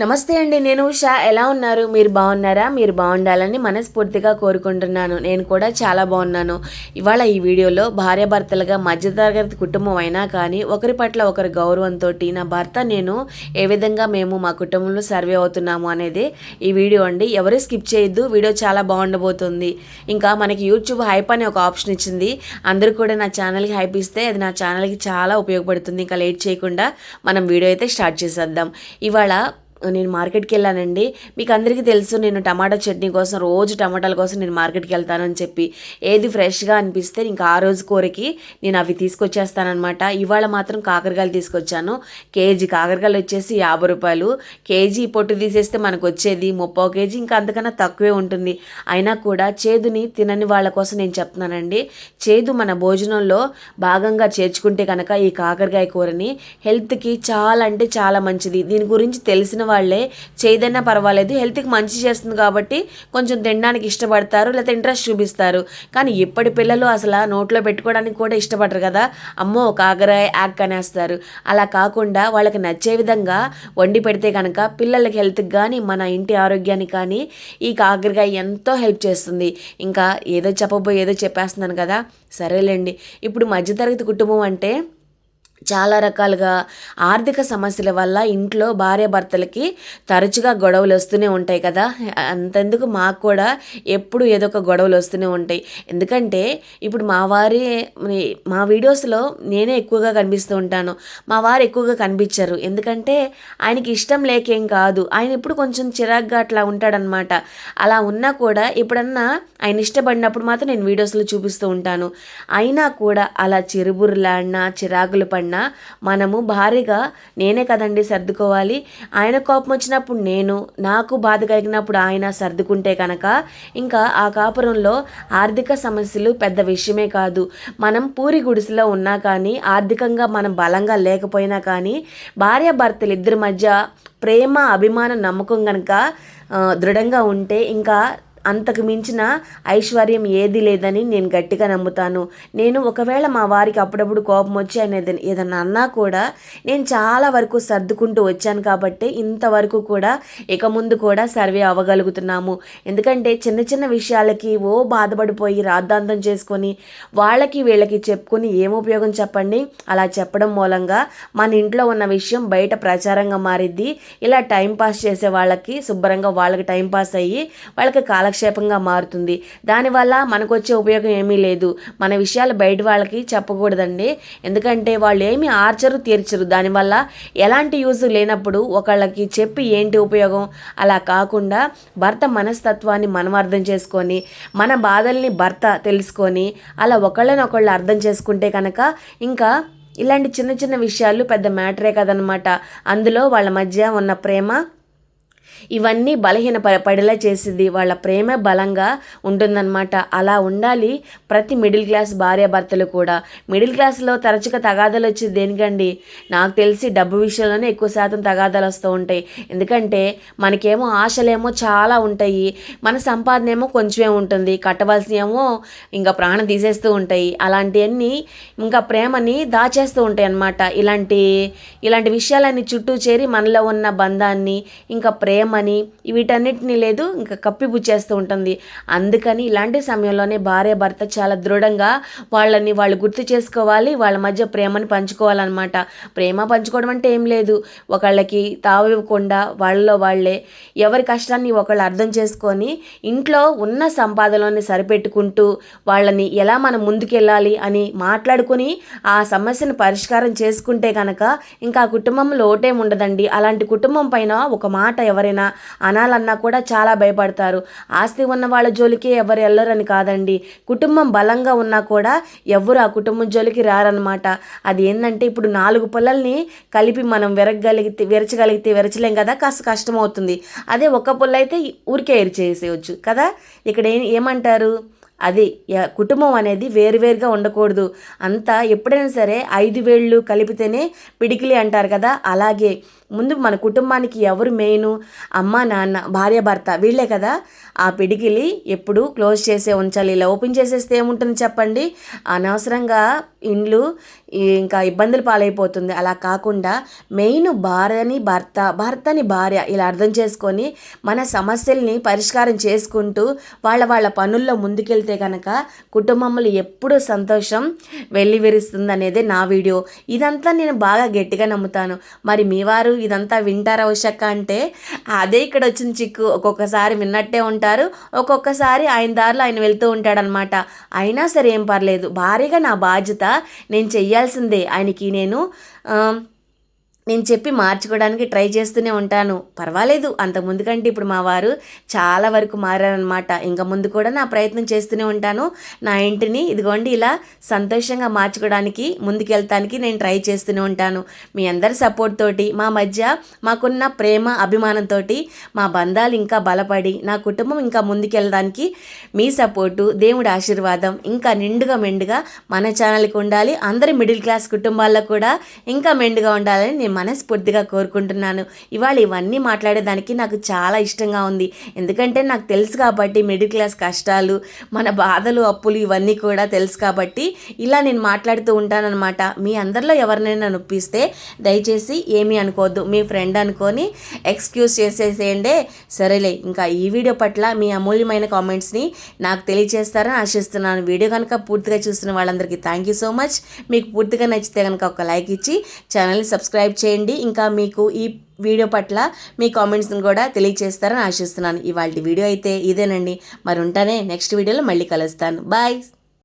నమస్తే అండి నేను ఉషా. ఎలా ఉన్నారు? మీరు బాగున్నారా? మీరు బాగుండాలని మనస్ఫూర్తిగా కోరుకుంటున్నాను. నేను కూడా చాలా బాగున్నాను. ఇవాళ ఈ వీడియోలో భార్యాభర్తలుగా మధ్యతరగతి కుటుంబం అయినా కానీ ఒకరి పట్ల ఒకరి గౌరవంతో నా భర్త నేను ఏ విధంగా మేము మా కుటుంబంలో సర్వే అవుతున్నాము అనేది ఈ వీడియో అండి. ఎవరు స్కిప్ చేయొద్దు. వీడియో చాలా బాగుండబోతుంది. ఇంకా మనకి యూట్యూబ్ హైప్ అనే ఒక ఆప్షన్ ఇచ్చింది. అందరూ కూడా నా ఛానల్కి హైప్ ఇస్తే అది నా ఛానల్కి చాలా ఉపయోగపడుతుంది. ఇంకా లేట్ చేయకుండా మనం వీడియో అయితే స్టార్ట్ చేసేద్దాం. ఇవాళ నేను మార్కెట్కి వెళ్ళానండి. మీకు అందరికీ తెలుసు నేను టమాటా చట్నీ కోసం రోజు టమాటాల కోసం నేను మార్కెట్కి వెళ్తానని చెప్పి. ఏది ఫ్రెష్గా అనిపిస్తే ఇంకా ఆ రోజు కూరకి నేను అవి తీసుకొచ్చేస్తానమాట ఇవాళ మాత్రం కాకరకాయలు తీసుకొచ్చాను. కేజీ కాకరకాయలు వచ్చేసి యాభై రూపాయలు. కేజీ పొట్టు తీసేస్తే మనకు వచ్చేది ముప్పై కేజీ ఇంకా అంతకన్నా తక్కువే ఉంటుంది. అయినా కూడా చేదుని తినని వాళ్ళ కోసం నేను చెప్తున్నానండి. చేదు మన భోజనంలో భాగంగా చేర్చుకుంటే కనుక ఈ కాకరకాయ కూరని హెల్త్కి చాలా అంటే చాలా మంచిది. దీని గురించి తెలిసిన వాళ్ళే చేయదన్నా పర్వాలేదు హెల్త్కి మంచి చేస్తుంది కాబట్టి కొంచెం తినడానికి ఇష్టపడతారు లేకపోతే ఇంట్రెస్ట్ చూపిస్తారు. కానీ ఇప్పటి పిల్లలు అసలు నోట్లో పెట్టుకోవడానికి కూడా ఇష్టపడరు కదా. అమ్మో కాకరాయ యాక్ అనేస్తారు. అలా కాకుండా వాళ్ళకి నచ్చే విధంగా వండి పెడితే కనుక పిల్లలకి హెల్త్కి కానీ మన ఇంటి ఆరోగ్యానికి కానీ ఈ కాకరకాయ ఎంతో హెల్ప్ చేస్తుంది. ఇంకా ఏదో చెప్పబోయి ఏదో చెప్పేస్తున్నాను కదా. సరేలేండి. ఇప్పుడు మధ్యతరగతి కుటుంబం అంటే చాలా రకాలుగా ఆర్థిక సమస్యల వల్ల ఇంట్లో భార్యాభర్తలకి తరచుగా గొడవలు వస్తూనే ఉంటాయి కదా. అంతెందుకు మాకు కూడా ఎప్పుడు ఏదో ఒక గొడవలు వస్తూనే ఉంటాయి. ఎందుకంటే ఇప్పుడు మా వారి మా వీడియోస్లో నేనే ఎక్కువగా కనిపిస్తూ ఉంటాను. మా వారు ఎక్కువగా కనిపించరు. ఎందుకంటే ఆయనకి ఇష్టం లేకేం కాదు. ఆయన ఇప్పుడు కొంచెం చిరాగ్గా అట్లా ఉంటాడనమాట. అలా ఉన్నా కూడా ఎప్పుడన్నా ఆయన ఇష్టపడినప్పుడు మాత్రం నేను వీడియోస్లో చూపిస్తూ ఉంటాను. అయినా కూడా అలా చిరుబుర్లాడినా చిరాకులు పడినా ఉన్నా మనము భారీగా నేనే కదండి సర్దుకోవాలి. ఆయన కోపం వచ్చినప్పుడు నేను నాకు బాధ కలిగినప్పుడు ఆయన సర్దుకుంటే కనుక ఇంకా ఆ కాపురంలో ఆర్థిక సమస్యలు పెద్ద విషయమే కాదు. మనం పూరి గుడిసెలో ఉన్నా కానీ ఆర్థికంగా మనం బలంగా లేకపోయినా కానీ భార్యాభర్తలు ఇద్దరి మధ్య ప్రేమ అభిమానం నమ్మకం కనుక దృఢంగా ఉంటే ఇంకా అంతకు మించిన ఐశ్వర్యం ఏది లేదని నేను గట్టిగా నమ్ముతాను. నేను ఒకవేళ మా వారికి అప్పుడప్పుడు కోపం వచ్చి ఆయన ఏదన్నా అన్నా కూడా నేను చాలా వరకు సర్దుకుంటూ వచ్చాను కాబట్టి ఇంతవరకు కూడా ఇక ముందు కూడా సర్వే అవ్వగలుగుతున్నాము. ఎందుకంటే చిన్న చిన్న విషయాలకి ఓ బాధపడిపోయి రాద్ధాంతం చేసుకొని వాళ్ళకి వీళ్ళకి చెప్పుకొని ఏం ఉపయోగం చెప్పండి? అలా చెప్పడం మూలంగా మన ఇంట్లో ఉన్న విషయం బయట ప్రచారంగా మారిద్ది. ఇలా టైం పాస్ చేసే వాళ్ళకి శుభ్రంగా వాళ్ళకి టైం పాస్ అయ్యి వాళ్ళకి కాల కాలక్షేపంగా మారుతుంది. దానివల్ల మనకు వచ్చే ఉపయోగం ఏమీ లేదు. మన విషయాలు బయట వాళ్ళకి చెప్పకూడదండి. ఎందుకంటే వాళ్ళు ఏమి ఆర్చరు తీర్చరు. దానివల్ల ఎలాంటి యూజ్ లేనప్పుడు ఒకళ్ళకి చెప్పి ఏంటి ఉపయోగం? అలా కాకుండా భర్త మనస్తత్వాన్ని మనం అర్థం చేసుకొని మన బాధల్ని భర్త తెలుసుకొని అలా ఒకళ్ళనొకళ్ళు అర్థం చేసుకుంటే కనుక ఇంకా ఇలాంటి చిన్న చిన్న విషయాలు పెద్ద మ్యాటరే కదనమాట. అందులో వాళ్ళ మధ్య ఉన్న ప్రేమ ఇవన్నీ బలహీన పడేలా చేసింది. వాళ్ళ ప్రేమ బలంగా ఉంటుందన్నమాట. అలా ఉండాలి ప్రతి మిడిల్ క్లాస్ భార్యాభర్తలు కూడా. మిడిల్ క్లాస్లో తరచుగా తగాదాలు వచ్చేది దేనికండి? నాకు తెలిసి డబ్బు విషయంలోనే ఎక్కువ శాతం తగాదాలు వస్తూ ఉంటాయి. ఎందుకంటే మనకేమో ఆశలేమో చాలా ఉంటాయి. మన సంపాదన ఏమో కొంచెమే ఉంటుంది. కట్టవలసిన ఏమో ఇంకా ప్రాణం తీసేస్తూ ఉంటాయి. అలాంటివన్నీ ఇంకా ప్రేమని దాచేస్తూ ఉంటాయి అన్నమాట ఇలాంటి ఇలాంటి విషయాలన్నీ చుట్టూ చేరి మనలో ఉన్న బంధాన్ని ఇంకా ప్రేమ ప్రేమని వీటన్నిటిని లేదు ఇంకా కప్పిపుచ్చేస్తూ ఉంటుంది. అందుకని ఇలాంటి సమయంలోనే భార్య భర్త చాలా దృఢంగా వాళ్ళని వాళ్ళు గుర్తు చేసుకోవాలి వాళ్ళ మధ్య ప్రేమని పంచుకోవాలన్నమాట. ప్రేమ పంచుకోవడం అంటే ఏం లేదు. ఒకళ్ళకి తావివ్వకుండా వాళ్ళలో వాళ్ళే ఎవరి కష్టాన్ని ఒకళ్ళు అర్థం చేసుకొని ఇంట్లో ఉన్న సంపాదనని సరిపెట్టుకుంటూ వాళ్ళని ఎలా మనం ముందుకెళ్ళాలి అని మాట్లాడుకుని ఆ సమస్యను పరిష్కారం చేసుకుంటే కనుక ఇంకా కుటుంబంలో లోటేం ఉండదండి. అలాంటి కుటుంబం పైన ఒక మాట ఎవరైనా ఎవరైనా అనాలన్నా కూడా చాలా భయపడతారు. ఆస్తి ఉన్న వాళ్ళ జోలికి ఎవరు వెళ్ళరని కాదండి. కుటుంబం బలంగా ఉన్నా కూడా ఎవరు ఆ కుటుంబం జోలికి రారనమాట అది ఏంటంటే ఇప్పుడు నాలుగు పుల్లల్ని కలిపి మనం విరగలిగితే విరచగలిగితే విరచలేం కదా కాస్త కష్టం అవుతుంది అదే ఒక్క పుల్ల అయితే ఊరికే ఎరిచేసేయచ్చు కదా. ఇక్కడ ఏమంటారు? అది కుటుంబం అనేది వేరువేరుగా ఉండకూడదు. అంతా ఎప్పుడైనా సరే ఐదు వేళ్ళు కలిపితేనే పిడికిలి అంటారు కదా అలాగే. ముందు మన కుటుంబానికి ఎవరు మెయిన్? అమ్మ నాన్న భార్య భర్త వీళ్ళే కదా. ఆ పిడికిలి ఎప్పుడు క్లోజ్ చేసే ఉంచాలి. ఇలా ఓపెన్ చేసేస్తే ఏముంటుంది చెప్పండి? అనవసరంగా ఇండ్లు ఇంకా ఇబ్బందులు పాలైపోతుంది. అలా కాకుండా మెయిన్ భార్యని భర్త భర్తని భార్య ఇలా అర్థం చేసుకొని మన సమస్యల్ని పరిష్కారం చేసుకుంటూ వాళ్ళ వాళ్ళ పనుల్లో ముందుకెళ్తే కనుక కుటుంబంలో ఎప్పుడూ సంతోషం వెళ్ళివిరుస్తుంది అనేది నా వీడియో. ఇదంతా నేను బాగా గట్టిగా నమ్ముతాను. మరి మీ వారు ఇదంతా వింటారా ఉషక్క అంటే అదే ఇక్కడ వచ్చిన చిక్కు. ఒక్కొక్కసారి విన్నట్టే ఉంటారు ఒక్కొక్కసారి ఆయన దారిలో ఆయన వెళ్తూ ఉంటాడనమాట. అయినా సరే ఏం పర్లేదు. భారీగా నా బాధ్యత నేను చేయాల్సిందే ఆయనకి నేను ఆ, నేను చెప్పి మార్చుకోవడానికి ట్రై చేస్తూనే ఉంటాను. పర్వాలేదు అంత ముందు కంటే ఇప్పుడు మా వారు చాలా వరకు మారారనమాట ఇంకా ముందు కూడా నా ప్రయత్నం చేస్తూనే ఉంటాను. నా ఇంటిని ఇదిగోండి ఇలా సంతోషంగా మార్చుకోవడానికి ముందుకెళ్తానికి నేను ట్రై చేస్తూనే ఉంటాను. మీ అందరి సపోర్ట్ తోటి మా మధ్య మాకున్న ప్రేమ అభిమానంతో మా బంధాలు ఇంకా బలపడి నా కుటుంబం ఇంకా ముందుకెళ్ళడానికి మీ సపోర్టు దేవుడి ఆశీర్వాదం ఇంకా నిండుగా మెండుగా మన ఛానల్కి ఉండాలి. అందరి మిడిల్ క్లాస్ కుటుంబాల్లో కూడా ఇంకా మెండుగా ఉండాలని నేను మనస్ఫూర్తిగా కోరుకుంటున్నాను. ఇవాళ ఇవన్నీ మాట్లాడేదానికి నాకు చాలా ఇష్టంగా ఉంది. ఎందుకంటే నాకు తెలుసు కాబట్టి మిడిల్ క్లాస్ కష్టాలు మన బాధలు అప్పులు ఇవన్నీ కూడా తెలుసు కాబట్టి ఇలా నేను మాట్లాడుతూ ఉంటానన్నమాట. మీ అందరిలో ఎవరినైనా నొప్పిస్తే దయచేసి ఏమీ అనుకోవద్దు. మీ ఫ్రెండ్ అనుకొని ఎక్స్క్యూజ్ చేసేసేయండి. సరేలే ఇంకా ఈ వీడియో పట్ల మీ అమూల్యమైన కామెంట్స్ని నాకు తెలియజేస్తారని ఆశిస్తున్నాను. వీడియో కనుక పూర్తిగా చూస్తున్న వాళ్ళందరికీ థ్యాంక్ యూ సో మచ్ మీకు పూర్తిగా నచ్చితే కనుక ఒక లైక్ ఇచ్చి ఛానల్ని సబ్స్క్రైబ్ చేయండి. ఇంకా మీకు ఈ వీడియో పట్ల మీ కామెంట్స్ని కూడా తెలియజేస్తారని ఆశిస్తున్నాను. ఇవాళ వీడియో అయితే ఇదేనండి. మరి ఉంటానే నెక్స్ట్ వీడియోలో మళ్ళీ కలుస్తాను. బాయ్